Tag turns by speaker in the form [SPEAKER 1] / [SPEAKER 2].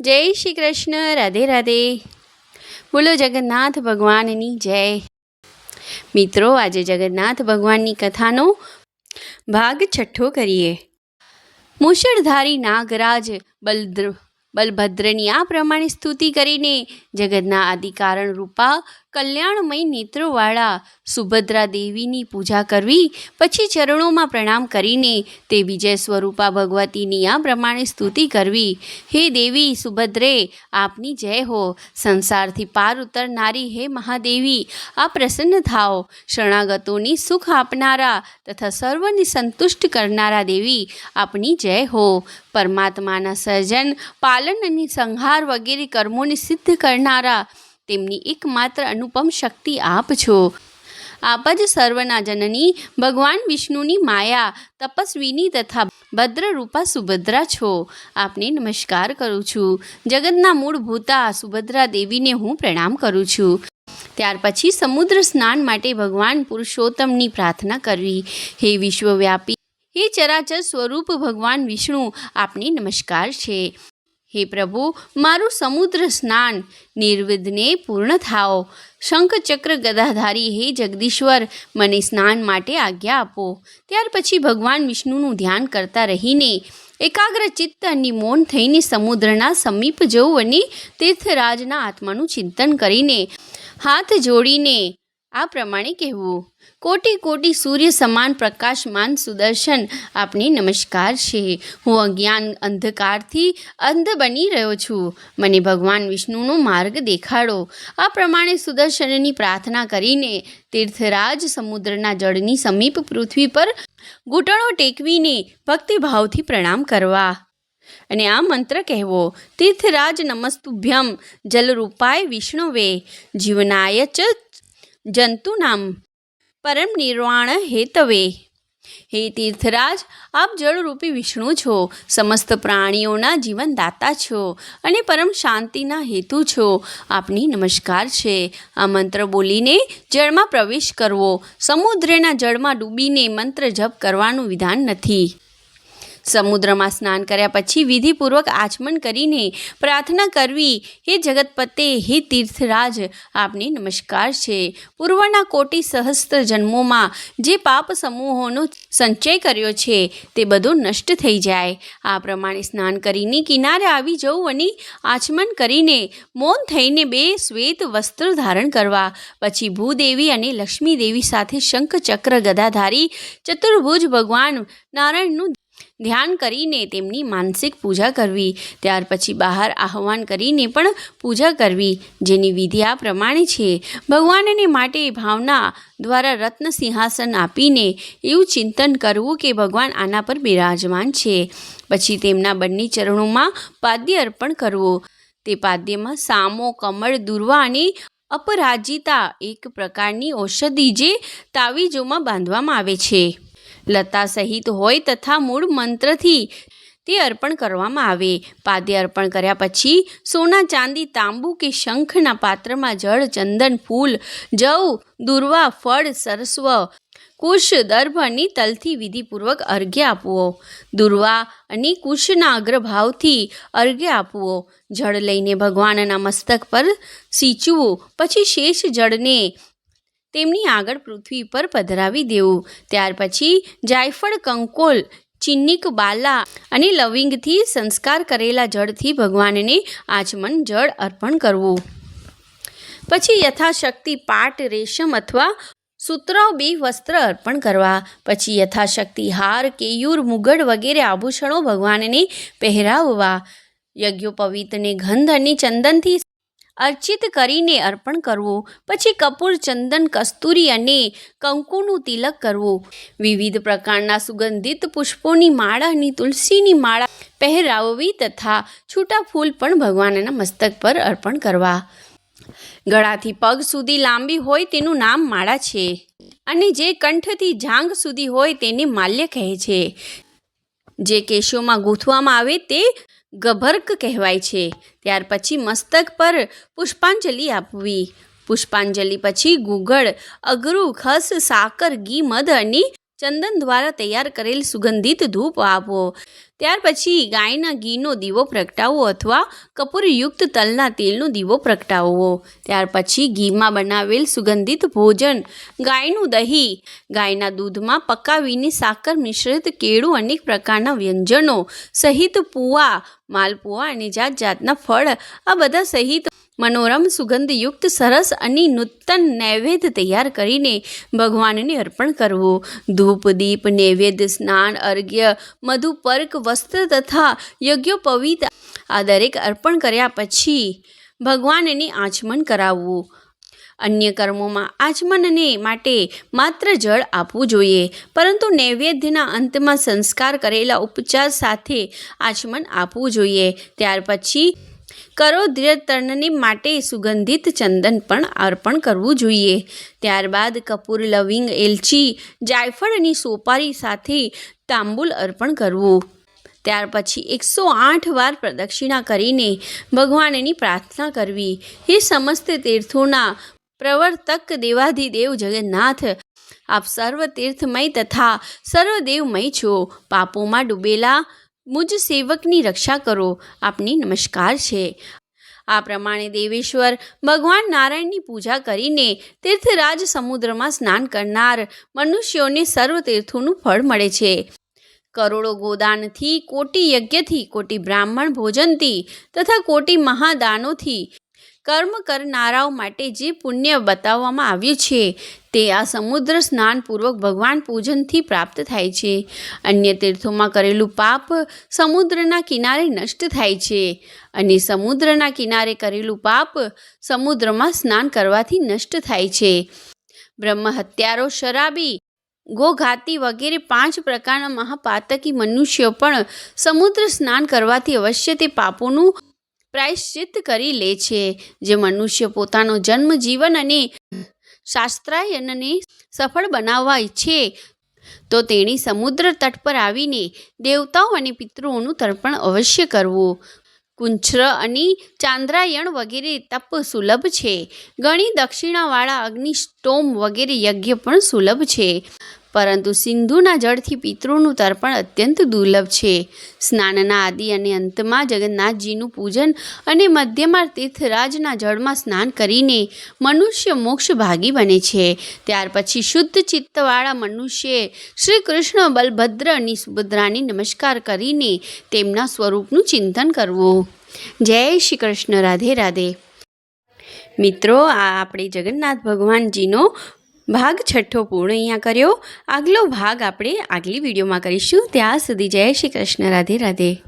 [SPEAKER 1] જય શ્રી કૃષ્ણ, રાધે રાધે. બોલો જગન્નાથ ભગવાનની જય. મિત્રો, આજે જગન્નાથ ભગવાનની કથાનો ભાગ છઠ્ઠો કરીએ. મુશળધારી નાગરાજ બલદ્ર, બલભદ્રની આ પ્રમાણે સ્તુતિ કરીને જગતના આદિ કારણ રૂપા કલ્યાણમય નેત્રોવાળા સુભદ્રા દેવીની પૂજા કરવી, પછી ચરણોમાં પ્રણામ કરીને તે વિજય સ્વરૂપા ભગવતીની આ પ્રમાણે સ્તુતિ કરવી. હે દેવી સુભદ્રે, આપની જય હો. સંસારથી પાર ઉતરનારી હે મહાદેવી, આ પ્રસન્ન થાઓ. શરણાગતોની સુખ આપનારા તથા સર્વને સંતુષ્ટ કરનારા દેવી, આપની જય હો. પરમાત્માના સર્જન, પાલન અને સંહાર વગેરે કર્મોને સિદ્ધ કરનારા તેમની એકમાત્ર અનુપમ શક્તિ આપ છો. આપ જ સર્વના જનની, ભગવાન વિષ્ણુની માયા, તપસ્વીની તથા ભદ્રરૂપા સુભદ્રા છો. આપને નમસ્કાર કરું છું. જગતના મૂળભૂતા સુભદ્રા દેવીને હું પ્રણામ કરું છું. ત્યાર પછી સમુદ્ર સ્નાન માટે ભગવાન પુરુષોત્તમની પ્રાર્થના કરવી. હે વિશ્વવ્યાપી, હે ચરાચર સ્વરૂપ ભગવાન વિષ્ણુ, આપને નમસ્કાર છે. હે પ્રભુ, મારું સમુદ્ર સ્નાન નિર્વિઘ્ને પૂર્ણ થાઓ. શંખચક્ર ગદાધારી હે જગદીશ્વર, મને સ્નાન માટે આજ્ઞા આપો. ત્યાર પછી ભગવાન વિષ્ણુનું ધ્યાન કરતા રહીને એકાગ્ર ચિત્ત અને મૌન થઈને સમુદ્રના સમીપ જવું અને તીર્થરાજના આત્માનું ચિંતન કરીને હાથ જોડીને આ પ્રમાણે કહેવું. કોટી કોટી સૂર્ય સમાન પ્રકાશમાન સુદર્શન આપને નમસ્કાર છે. હું અજ્ઞાન અંધકારથી અંધ બની રહ્યો છું. મને ભગવાન વિષ્ણુનો માર્ગ દેખાડો. આ પ્રમાણે સુદર્શનની પ્રાર્થના કરીને તીર્થરાજ સમુદ્રના જળની સમીપ પૃથ્વી પર ઘૂંટણો ટેકવીને ભક્તિભાવથી પ્રણામ કરવા. અને આ મંત્ર કહેવો, તીર્થરાજ નમસ્તુભ્યમ જલરૂપાય વિષ્ણુવે. જીવનાય ચ જંતુનામ. પરમ નિર્વાણ હેતવે. હે તીર્થરાજ, આપ જળરૂપી વિષ્ણુ છો. સમસ્ત પ્રાણીઓના જીવનદાતા છો અને પરમ શાંતિના હેતુ છો. આપની નમસ્કાર છે. આ મંત્ર બોલીને જળમાં પ્રવેશ કરવો. સમુદ્રના જળમાં ડૂબીને મંત્ર જપ કરવાનું વિધાન નથી. સમુદ્રમાં સ્નાન કર્યા પછી વિધિપૂર્વક આચમન કરીને પ્રાર્થના કરવી. હે જગતપતે, હે તીર્થરાજ, આપને નમસ્કાર છે. પૂર્વના કોટી સહસ્ત્ર જન્મોમાં જે પાપ સમૂહોનો સંચય કર્યો છે, તે બધો નષ્ટ થઈ જાય. આ પ્રમાણે સ્નાન કરીને કિનારે આવી જવું અને આચમન કરીને મૌન થઈને બે શ્વેત વસ્ત્ર ધારણ કરવા. પછી ભૂદેવી અને લક્ષ્મીદેવી સાથે શંખ ચક્ર ગદાધારી ચતુર્ભુજ ભગવાન નારાયણનું ધ્યાન કરીને તેમની માનસિક પૂજા કરવી, ત્યાર પછી બહાર આહવાન કરીને પણ પૂજા કરવી, જેની વિધિ આ પ્રમાણે છે. ભગવાનને માટે ભાવના દ્વારા રત્ન સિંહાસન આપીને એવું ચિંતન કરવું કે ભગવાન આના પર બિરાજમાન છે. પછી તેમના બંને ચરણોમાં પાદ્ય અર્પણ કરવું. તે પાદ્યમાં સામો, કમળ, દુર્વા અને અપરાજિતા એક પ્રકારની ઔષધિ જે તાવીજોમાં બાંધવામાં આવે છે. લતા સહિત હોય તથા મૂળ મંત્રથી તે અર્પણ કરવામાં આવે. પાદ્ય અર્પણ કર્યા પછી સોના, ચાંદી, તાંબુ કે શંખના પાત્રમાં જળ, ચંદન, ફૂલ, જવ, દુર્વા, ફળ, સરસ્વ, કુશ, દર્ભ અને તલથી વિધિપૂર્વક અર્ઘ્ય આપવો. દુર્વા અને કુશના અગ્રભાવથી અર્ઘ્ય આપવો. જળ લઈને ભગવાનના મસ્તક પર સિંચવું. પછી શેષ જળને તેમની આગળ પૃથ્વી પર પધરાવી દેવું. ત્યાર પછી જાયફળ, કંકોલ, ચિન્નિક, બાલા અને લવિંગથી સંસ્કાર કરેલા જળથી ભગવાનને આચમન જળ અર્પણ કરવું. પછી યથાશક્તિ પાટ, રેશમ અથવા સૂત્રાવ બે વસ્ત્ર અર્પણ કરવા. પછી યથાશક્તિ હાર, કેયુર મુગડ વગેરે આભૂષણો ભગવાનને પહેરાવવા. યજ્ઞોપવિતને ગંધ અને ચંદનથી અર્ચિત કરીને અર્પણ કરવું, પછી કપૂર, ચંદન, કસ્તુરી અને કંકુનું તિલક કરવું. વિવિધ પ્રકારના સુગંધિત પુષ્પોની માળા અને તુલસીની માળા પહેરાવવી તથા છૂટા ફૂલ પણ ભગવાનના મસ્તક પર અર્પણ કરવા. ગળાથી પગ સુધી લાંબી હોય તેનું નામ માળા છે અને જે કંઠથી જાંઘ સુધી હોય તેને માલ્ય કહે છે. જે કેશોમાં ગૂંથવામાં આવે તે ગભર્ક કહેવાય છે. ત્યાર પછી મસ્તક પર પુષ્પાંજલિ આપવી. પુષ્પાંજલિ પછી ગુગળ અગરું ખસ, સાકર ઘી મધ અને ચંદન દ્વારા તૈયાર કરેલ સુગંધિત ધૂપ આપો ત્યાર પછી ગાયના ઘીનો દીવો પ્રગટાવવો અથવા કપૂરયુક્ત તલના તેલનો દીવો પ્રગટાવવો ત્યાર પછી ઘીમાં બનાવેલ સુગંધિત ભોજન, ગાયનું દહીં, ગાયના દૂધમાં પકાવીને સાકર મિશ્રિત કેળું અનેક પ્રકારના વ્યંજનો, સહિત પૂવા માલપુઆ અને જાત જાતના ફળ, આ બધા સહિત મનોરમ, સુગંધયુક્ત, સરસ અને નૂતન નૈવેદ્ય તૈયાર કરીને ભગવાનને અર્પણ કરવું. ધૂપ, દીપ, નૈવેદ્ય, સ્નાન, અર્ઘ્ય મધુપર્ક વસ્ત્ર તથા યજ્ઞોપવિત આ દરેક અર્પણ કર્યા પછી ભગવાનને આચમન કરાવવું. અન્ય કર્મોમાં આચમનને માટે માત્ર જળ આપવું જોઈએ, પરંતુ નૈવેદ્યના અંતમાં સંસ્કાર કરેલા ઉપચાર સાથે આચમન આપવું જોઈએ. ત્યાર પછી કરોદ્રતર્ણને માટે સુગંધિત ચંદન પણ અર્પણ કરવું જોઈએ. ત્યારબાદ કપૂર, લવિંગ, એલચી, જાયફળ અને સોપારી સાથે તાંબુલ અર્પણ કરવું. ત્યાર પછી એકસો આઠ વાર પ્રદક્ષિણા કરીને ભગવાનની પ્રાર્થના કરવી. એ સમસ્ત તીર્થોના પ્રવર્તક દેવાધિદેવ જગન્નાથ, આપ સર્વ તીર્થમય તથા સર્વદેવમય છો. પાપોમાં ડૂબેલા મુજ સેવકની રક્ષા કરો, આપની નમસ્કાર છે. આ પ્રમાણે દેવેશ્વર ભગવાન નારાયણની પૂજા કરીને તીર્થરાજ સમુદ્રમાં સ્નાન કરનાર મનુષ્યોને સર્વ તીર્થોનું ફળ મળે છે. કરોડો ગોદાનથી, કોટી યજ્ઞથી, કોટી બ્રાહ્મણ ભોજનથી તથા કોટી મહાદાનોથી કર્મ કરનારાઓ માટે જે પુણ્ય બતાવવામાં આવ્યું છે, તે આ સમુદ્ર સ્નાનપૂર્વક ભગવાન પૂજનથી પ્રાપ્ત થાય છે. અન્ય તીર્થોમાં કરેલું પાપ સમુદ્રના કિનારે નષ્ટ થાય છે અને સમુદ્રના કિનારે કરેલું પાપ સમુદ્રમાં સ્નાન કરવાથી નષ્ટ થાય છે. બ્રહ્મ હત્યારો, શરાબી, ગોઘાતી વગેરે પાંચ પ્રકારના મહાપાતકી મનુષ્યો પણ સમુદ્ર સ્નાન કરવાથી અવશ્ય તે પાપોનું પ્રાયશ્ચિત કરી લે છે, જે મનુષ્ય પોતાનો જન્મ, જીવન અને શાસ્ત્રાયનને સફળ બનાવવા ઈચ્છે. તો તેણી સમુદ્ર તટ પર આવીને દેવતાઓ અને પિતૃઓનું તર્પણ અવશ્ય કરવું. કુંછ્ર અને ચાંદ્રાયણ વગેરે તપ સુલભ છે. ઘણી દક્ષિણાવાળા અગ્નિસ્ટોમ વગેરે યજ્ઞ પણ સુલભ છે. પરંતુ સિંધુના જળથી પિતૃનું તર્પણ અત્યંત દુર્લભ છે. સ્નાનના આદિ અને અંતમાં જગન્નાથજીનું પૂજન અને મધ્યમાં તીર્થરાજના જળમાં સ્નાન કરીને મનુષ્ય મોક્ષ ભાગી બને છે. ત્યાર પછી શુદ્ધ ચિત્તવાળા મનુષ્યે શ્રી કૃષ્ણ બલભદ્ર અને સુભદ્રાની નમસ્કાર કરીને તેમના સ્વરૂપનું ચિંતન કરવું. જય શ્રી કૃષ્ણ, રાધે રાધે. મિત્રો, આ આપણે જગન્નાથ ભગવાનજીનો ભાગ છઠ્ઠો પૂર્ણ અહીંયા કર્યો. આગલો ભાગ આપણે આગલી વિડીયોમાં કરીશું. ત્યાં સુધી જય શ્રી કૃષ્ણ. રાધે રાધે.